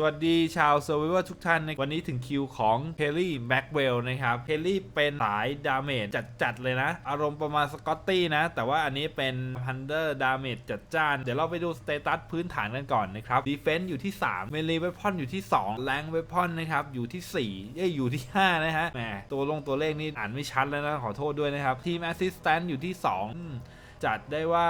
สวัสดีชาวเซอร์ i ว r ทุกท่านในวันนี้ถึงคิวของเ e ลลี่แบ็กเวลนะครับเ e ลลี่เป็นสายดาเมจจัดๆเลยนะ อารมณ์ประมาณสกอตตี้นะ แต่ว่าอันนี้เป็นพันเดอร์ดาเมจจัดจ้าน เดี๋ยวเราไปดูสเตตัสพื้นฐานกันก่อนนะครับดีเฟน s ์อยู่ที่ 3 เมลีเวพอนอยู่ที่ 2 แรงเวพอนนะครับ อยู่ที่ 4เอ้ยอยู่ที่ 5 นะฮะแหมตัวลงตัวเลขนี่อ่านไม่ชัดแล้วนะ ขอโทษด้วยนะครับทีมแอสซิสแตนต์อยู่ที่2อืมจัดได้ว่า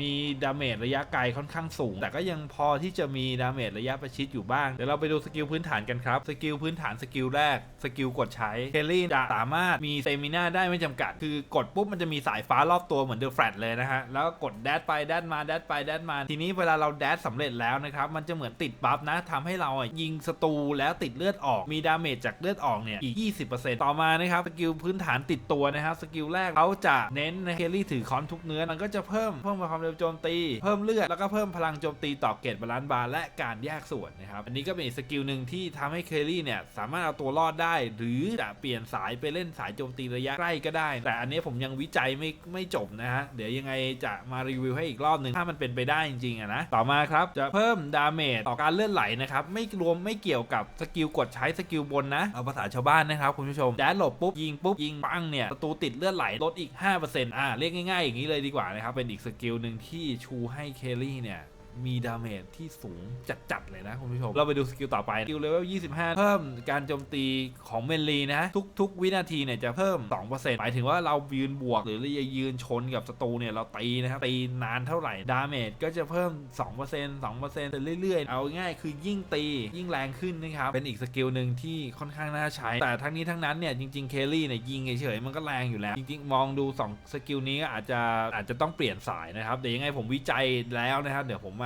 มีดาเมจระยะไกลค่อนข้างสูง แต่ก็ยังพอที่จะมีดาเมจระยะประชิดอยู่บ้าง เดี๋ยวเราไปดูสกิลพื้นฐานกันครับ สกิลพื้นฐานสกิลแรก สกิลกดใช้ เคลลี่จะสามารถมีเซมินาได้ไม่จำกัด คือกดปุ๊บมันจะมีสายฟ้ารอบตัวเหมือนเดอะแฟลตเลยนะฮะ แล้วกดแดดไปแดดมาแดดไปแดดมา ทีนี้เวลาเราแดดสำเร็จแล้วนะครับ มันจะเหมือนติดบัฟนะทำให้เรายิงศัตรูแล้วติดเลือดออก มีดาเมจจากเลือดออกเนี่ยอีก 20%ต่อมานะครับ สกิลพื้นฐานติดตัวนะครับ สกิลแรกเขาจะเน้นนะเคลลี่ถือคอนทุกเนื้อมันก็จะเพิ่มเพิ่มความเร็วโจมตี เพิ่มเลือด แล้วก็เพิ่มพลังโจมตีต่อเกตบาลานซ์บาร์และการแยกส่วนนะครับ อันนี้ก็เป็นอีกสกิลหนึ่งที่ทำให้เคลลี่เนี่ยสามารถเอาตัวรอดได้ หรือจะเปลี่ยนสายไปเล่นสายโจมตีระยะใกล้ก็ได้ แต่อันนี้ผมยังวิจัยไม่ไม่จบนะฮะ เดี๋ยวยังไงจะมารีวิวให้อีกรอบหนึ่งถ้ามันเป็นไปได้จริงๆอะนะ ต่อมาครับจะเพิ่มดาเมจต่อการเลื่อนไหลนะครับ ไม่รวมไม่เกี่ยวกับสกิลกดใช้สกิลบนนะ เอาภาษาชาวบ้านนะครับคุณผู้ชมแดดหลบปุ๊บยิงปุ๊บยิงปังเนี่ยประตูติดเลือดไหลลดอีก5%อ่าเรียกง่ายๆอย่างนี้เลยดีกว่านะครับเป็นอีกสกิลหนึ่งที่ชูให้เคลลี่เนี่ย มีดาเมจที่สูงจัดๆเลยนะคุณผู้ชม เราไปดูสกิลต่อไป สกิลเลเวล 25 เพิ่มการโจมตีของเมนลีนะ ทุก ๆ วินาทีเนี่ยจะเพิ่ม 2%หมายถึงว่าเรายืนบวก หรือเรายืนชนกับศัตรูเนี่ย เราตีนะครับ ตีนานเท่าไหร่ ดาเมจก็จะเพิ่ม 2% 2%ไปเรื่อยๆ เอาง่ายคือยิ่งตียิ่งแรงขึ้นนะครับ เป็นอีกสกิลหนึ่งที่ค่อนข้างน่าใช้ แต่ทั้งนี้ทั้งนั้นเนี่ยจริงๆเคลลี่เนี่ยยิงเฉยๆมันก็แรงอยู่แล้ว จริงๆ มองดู2สกิลนี้ก็อาจจะอาจจะต้องเปลี่ยนสายนะครับเดี๋ยวยังไงผมวิจัยแล้วนะครับเดี๋ยวผมมา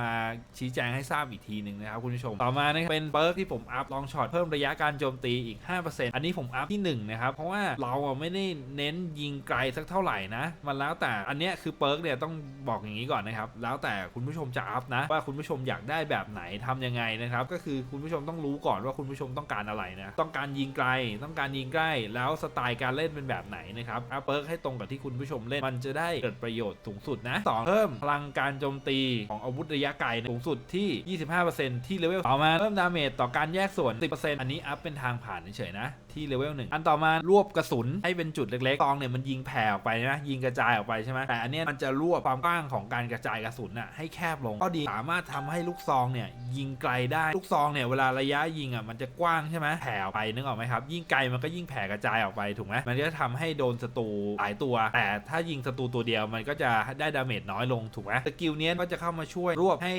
ชี้แจงให้ทราบอีกทีหนึ่งนะครับคุณผู้ชม ต่อมานะครับเป็นเปิร์กที่ผมอัพลองช็อตเพิ่มระยะการโจมตีอีก 5%อันนี้ผมอัพที่ 1 นะครับ เพราะว่าเราไม่ได้เน้นยิงไกลสักเท่าไหร่นะ มันแล้วแต่อันเนี้ยคือเปิร์กเนี่ยต้องบอกอย่างนี้ก่อนนะครับ แล้วแต่คุณผู้ชมจะอัพนะ ว่าคุณผู้ชมอยากได้แบบไหนทำยังไงนะครับ ก็คือคุณผู้ชมต้องรู้ก่อนว่าคุณผู้ชมต้องการอะไรนะ ต้องการยิงไกล ต้องการยิงใกล้ แล้วสไตล์การเล่นเป็นแบบไหนนะครับอัพเปิร์กให้ตรงกับที่คุณผู้ชมเล่น มันจะได้เกิดประโยชน์สูงสุดนะสองเพิ่มพลังการโจมตีของอาวุธระยะไกลสูงสุดที่ 25%ที่เลเวลต่อมาเพิ่มดาเมจต่อการแยกส่วน 10%อันนี้อัพเป็นทางผ่านเฉยๆนะ ที่เลเวลหนึ่งอันต่อมารวบกระสุนให้เป็นจุดเล็กๆตองเนี่ยมันยิงแผ่ออกไปนะ ยิงกระจายออกไปใช่ไหมแต่อันนี้มันจะรวบความกว้างของการกระจายกระสุนน่ะให้แคบลงก็ดีสามารถทำให้ลูกซองเนี่ยยิงไกลได้ลูกซองเนี่ยเวลาระยะยิงอะมันจะกว้างใช่ไหมแผ่ออกไปนึกออกไหมครับยิ่งไกลมันก็ยิ่งแผ่กระจายออกไปถูกไหมมันก็จะทำให้โดนศัตรูหลายตัว แต่ถ้ายิงศัตรูตัวเดียวมันก็จะได้ดาเมจน้อยลงถูกไหมสกิลนี้ก็จะเข้ามาช่วยรวบให้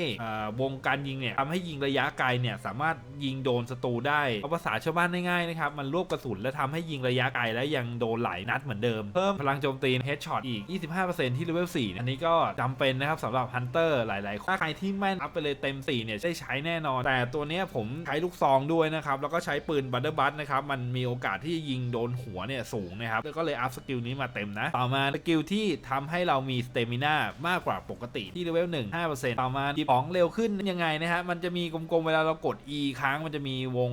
วงการยิงเนี่ยทำให้ยิงระยะไกลเนี่ยสามารถยิงโดนศัตรูได้เอาภาษาชาวบ้านง่ายๆนะครับมันรวบกระสุนและทำให้ยิงระยะไกลและยังโดนหลายนัดเหมือนเดิม เพิ่มพลังโจมตีเฮดช็อตอีก 25%ที่เลเวล4อันนี้ก็จำเป็นนะครับสำหรับฮันเตอร์หลายๆคนถ้าใครที่แม่นอัพไปเลยเต็ม 4 เนี่ยได้ใช้แน่นอน แต่ตัวเนี้ยผมใช้ลูกซองด้วยนะครับ แล้วก็ใช้ปืนบัตเตอร์บัตนะครับ มันมีโอกาสที่ยิงโดนหัวเนี่ยสูงนะครับ แล้วก็เลยอัพสกิลนี้มาเต็มนะ ต่อมาสกิลที่ทำให้เรามีสเตมินามากกว่าปกติที่เลเวล1 5%ต่อมาดีของเร็วขึ้นยังไงนะฮะมันจะมีกลมๆเวลาเรากด E ค้างมันจะมีวง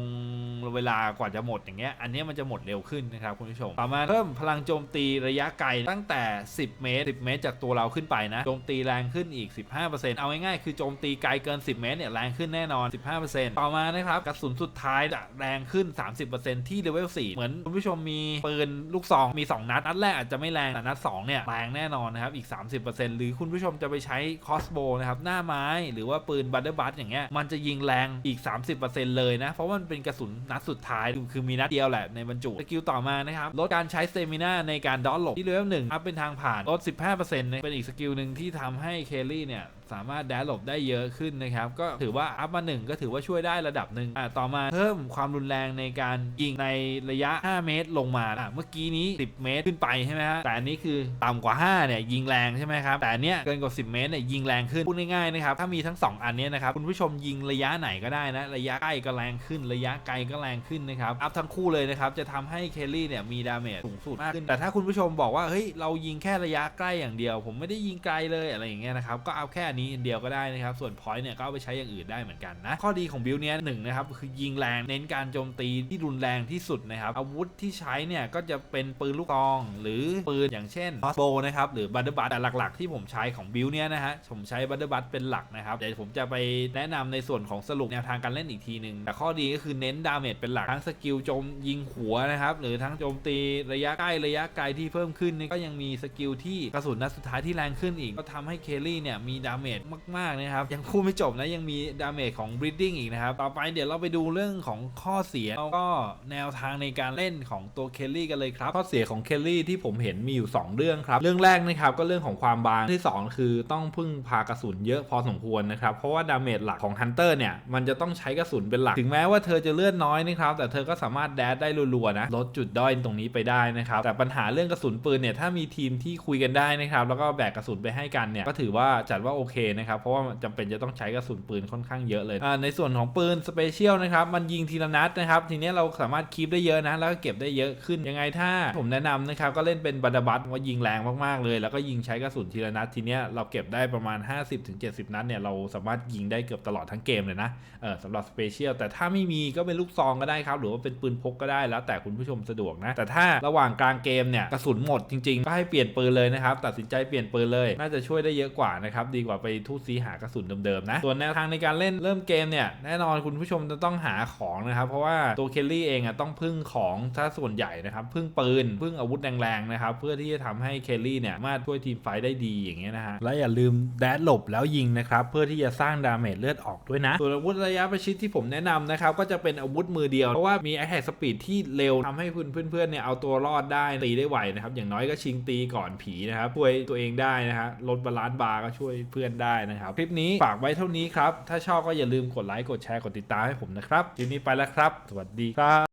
เวลากว่าจะหมดอย่างเงี้ยอันนี้มันจะหมดเร็วขึ้นนะครับคุณผู้ชมต่อมาเพิ่มพลังโจมตีระยะไกลตั้งแต่ 10 เมตร 10 เมตร จากตัวเราขึ้นไปนะโจมตีแรงขึ้นอีก 15%เอาง่ายๆคือโจมตีไกลเกิน 10 เมตรเนี่ยแรงขึ้นแน่นอน 15%ต่อมานะครับกระสุนสุดท้ายจะแรงขึ้น 30%ที่เลเวล4เหมือนคุณผู้ชมมีปืนลูกซองมี 2 นัดนัดแรกอาจจะไม่แรงแต่นัด2เนี่ยแรงแน่นอนนะครับอีก 30%หรือคุณผู้ชมจะไปใช้คอสโบนะครับหน้าไม้หรือว่าปืนบัตเตอร์บัตอย่างเงี้ยมันจะยิงแรงอีก 30%เลยนะ เพราะว่ามันเป็นกระสุนนัดสุดท้ายคือมีนัดเดียวแหละในบรรจุสกิลต่อมานะครับลดการใช้เซมินาในการดอทหลบที่เลเวลหนึ่งอัพเป็นทางผ่านลด15%นะเป็นอีกสกิลหนึ่งที่ทำให้เคลลี่เนี่ย สามารถแดดหลบได้เยอะขึ้นนะครับ ก็ถือว่าอัพมาหนึ่งก็ถือว่าช่วยได้ระดับหนึ่งอ่าต่อมาเพิ่มความรุนแรงในการยิงในระยะ 5 เมตรลงมาอะเมื่อกี้นี้ 10 เมตรขึ้นไปใช่ไหมฮะแต่อันนี้คือต่ำกว่า5เนี่ยยิงแรงใช่ไหมครับแต่อันเนี้ยเกินกว่า 10 เมตรเนี่ยยิงแรงขึ้นพูดง่ายๆนะครับถ้ามีทั้ง 2 อันเนี้ยนะครับคุณผู้ชมยิงระยะไหนก็ได้นะระยะใกล้ก็แรงขึ้น ระยะไกลก็แรงขึ้นนะครับอัพทั้งคู่เลยนะครับจะทำให้เคลลี่เนี่ยมีดาเมจสูงสุดมากขึ้นแต่ถ้าคุณผู้ชมบอกว่าเฮ้ยเรายิงแค่ระยะใกล้อย่างเดียว ผมไม่ได้ยิงไกลเลยอะไรอย่างเงี้ยนะครับก็เอาแค่อันนี้เดียวก็ได้นะครับ ส่วนพอยต์เนี่ยก็เอาไปใช้อย่างอื่นได้เหมือนกันนะ ข้อดีของบิลเนี้ยหนึ่งนะครับคือยิงแรงเน้นการโจมตีที่รุนแรงที่สุดนะครับ อาวุธที่ใช้เนี่ยก็จะเป็นปืนลูกซอง หรือปืนอย่างเช่น crossbow นะครับหรือบัตเตอร์บัตแต่หลัก ๆ ที่ผมใช้ของบิลเนี้ยนะฮะผมใช้บัตเตอร์บัตเป็นหลักนะครับเดี๋ยวผมจะไปแนะนำในส่วนของสรุปแนวทางการเล่นอีกทีหนึ่งแต่ข้อดีก็คือเน้นดาเมจเป็นหลักทั้งสกิลโจมยิงหัวนะครับหรือทั้งโจมตีระยะใกล้ระยะไกลที่เพิ่มขึ้นนี่ก็ยังมีสกิลที่กระสุนนัดสุดท้ายที่แรงขึ้นอีกก็ทำให้เคลลี่เนี่ยมีดาเมจมากๆนะครับยังพูดไม่จบนะยังมีดาเมจของ breeding อีกนะครับต่อไปเดี๋ยวเราไปดูเรื่องของข้อเสียแล้วก็แนวทางในการเล่นของตัวเคลลี่กันเลยครับข้อเสียของเคลลี่ที่ผมเห็นมีอยู่ 2 เรื่องครับเรื่องแรกนะครับก็เรื่องของความบางที่ 2 คือต้องพึ่งพากระสุนเยอะพอสมควรนะครับเพราะว่าดาเมจหลักของฮันเตอร์เนี่ยมันจะต้องใช้กระสุนเป็นหลัก ถึงแม้ว่าเธอจะเลือดน้อยนะครับแต่เธอก็สามารถแดดได้รัวๆนะลดจุดด้อยตรงนี้ไปได้นะครับแต่ปัญหาเรื่องกระสุนปืนเนี่ยถ้ามีทีมที่คุยกันได้นะครับแล้วก็แบกกระสุนไปให้กันเนี่ยก็ถือว่าจัดว่าโอเคนะครับ เพราะว่าจำเป็นจะต้องใช้กระสุนปืนค่อนข้างเยอะเลย ในส่วนของปืนสเปเชียลนะครับ มันยิงทีละนัดนะครับ ทีนี้เราสามารถคีปได้เยอะนะ แล้วก็เก็บได้เยอะขึ้น ยังไงถ้าผมแนะนำนะครับ ก็เล่นเป็นบัตบัตว่ายิงแรงมากๆเลย แล้วก็ยิงใช้กระสุนทีละนัด ทีนี้เราเก็บได้ประมาณ 50-70 นัดเนี่ย เราสามารถยิงได้เกือบตลอดทั้งเกมเลยนะ เออสำหรับสเปเชียล แต่ถ้าไม่มีก็เป็นลูกซองก็ได้ครับ หรือว่าเป็นปืนพกก็ได้ แล้วแต่คุณผู้ชมสะดวกนะ แต่ถ้าระหว่างกลางเกมเนี่ย กระสุนหมดจริงๆ ก็ให้เปลี่ยนปืนเลยนะครับ ตัดสินใจเปลี่ยนปืนเลย น่าจะช่วยได้เยอะกว่านะครับ ดีกว่าไปทูตซีหากระสุนเดิมๆนะ ส่วนแนวทางในการเล่นเริ่มเกมเนี่ยแน่นอนคุณผู้ชมจะต้องหาของนะครับ เพราะว่าตัวเคลลี่เองอะต้องพึ่งของถ้าส่วนใหญ่นะครับ พึ่งปืน พึ่งอาวุธแรงๆนะครับ เพื่อที่จะทำให้เคลลี่เนี่ยสามารถช่วยทีมไฟได้ดีอย่างเงี้ยนะฮะ และอย่าลืมแดดหลบแล้วยิงนะครับ เพื่อที่จะสร้างดาเมจเลือดออกด้วยนะ ส่วนอาวุธระยะประชิดที่ผมแนะนำนะครับก็จะเป็นอาวุธมือเดียว เพราะว่ามี attack speed ที่เร็วทำให้เพื่อนๆเนี่ยเอาตัวรอดได้ตีได้ไวนะครับอย่างน้อยก็ชิงตีก่อนผีนะครับช่วยตัวเองได้นะฮะลดบาลานซ์บาร์ก็ช่วยเพื่อนได้นะครับ คลิปนี้ฝากไว้เท่านี้ครับ ถ้าชอบก็อย่าลืมกดไลค์กดแชร์กดติดตามให้ผมนะครับคลิปนี้ไปแล้วครับ สวัสดีครับ